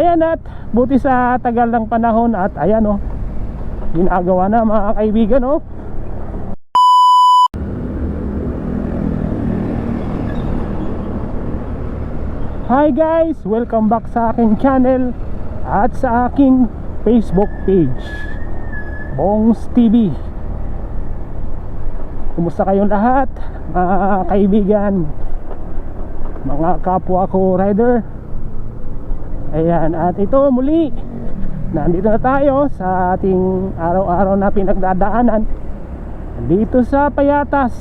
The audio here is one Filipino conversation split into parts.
Ayan at buti sa tagal ng panahon at ayan oh. Ginagawa na mga kaibigan oh. Hi guys! Welcome back sa aking channel at sa aking Facebook page Bongs TV Kumusta kayong lahat mga kaibigan mga kapwa ko rider Ayan at ito muli. Nandito na tayo sa ating araw-araw na pinagdadaanan. Dito sa Payatas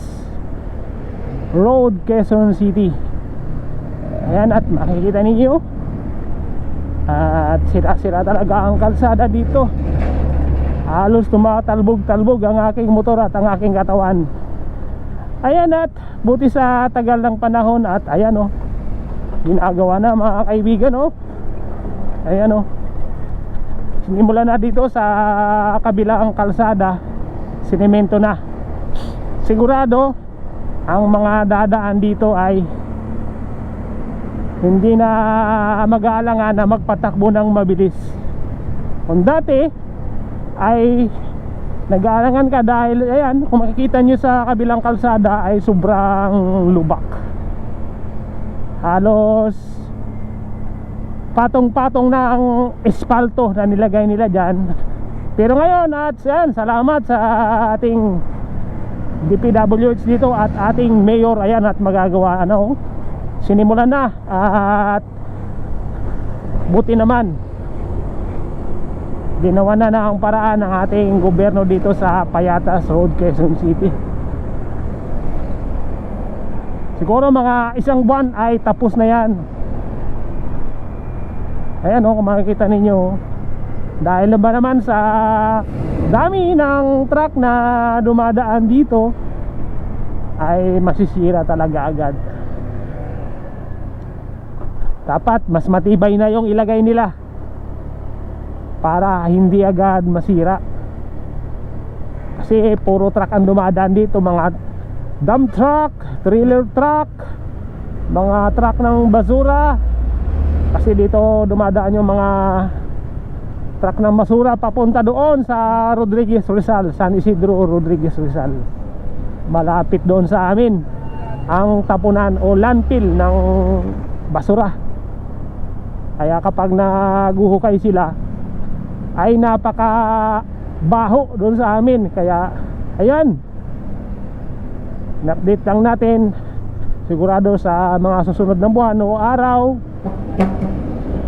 Road, Quezon City. Ayan at makikita ninyo At sira-sira talaga ang kalsada dito. Halos tumatalbog-talbog ang aking motor at ang aking katawan. Ayan at buti sa tagal ng panahon at ayan o Ginagawa na mga kaibigan o Ayan o Sinimula na dito sa kabilang kalsada Sinemento na. Sigurado Ang mga dadaan dito ay hindi na mag-aalangan na magpatakbo ng mabilis. Kung dati ay nag-aalangan ka dahil ayan kung makikita nyo sa kabilang kalsada ay sobrang lubak. Halos patong-patong na ang espalto na nilagay nila dyan. Pero ngayon at yan, salamat sa ating DPWH dito at ating mayor. Ayan at magagawa ano sinimulan na. At buti naman ginawa na na ang paraan ng ating gobyerno dito sa Payatas Road, Quezon City. Siguro mga isang buwan ay tapos na yan ayan o kung makikita ninyo dahil ba naman sa dami ng truck na dumadaan dito ay masisira talaga agad. Dapat mas matibay na yung ilagay nila para hindi agad masira. Kasi puro truck ang dumadaan dito mga dump truck, trailer truck mga truck ng basura kasi dito dumadaan yung mga truck ng basura papunta doon sa Rodriguez Rizal San Isidro Rodriguez Rizal. Malapit doon sa amin ang tapunan o landfill ng basura. Kaya kapag naguhukay sila ay napaka baho doon sa amin. Kaya ayan. In-update lang natin. Sigurado sa mga susunod na buwan o araw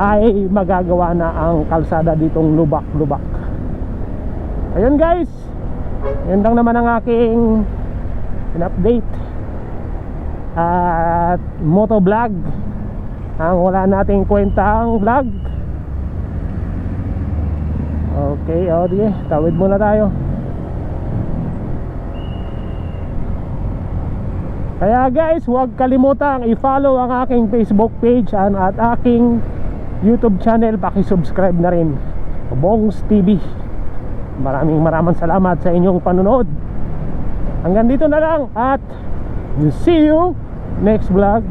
ay magagawa na ang kalsada ditong lubak-lubak. Ayun guys. Yun lang naman ang aking in-update. At motovlog. Ang wala nating kwentang vlog. Okay o tawid muna tayo kaya guys huwag kalimutang i-follow ang aking facebook page at aking youtube channel. Paki-subscribe na rin. Bongs TV maraming maraming salamat sa inyong panonood. Hanggang dito na lang at see you next vlog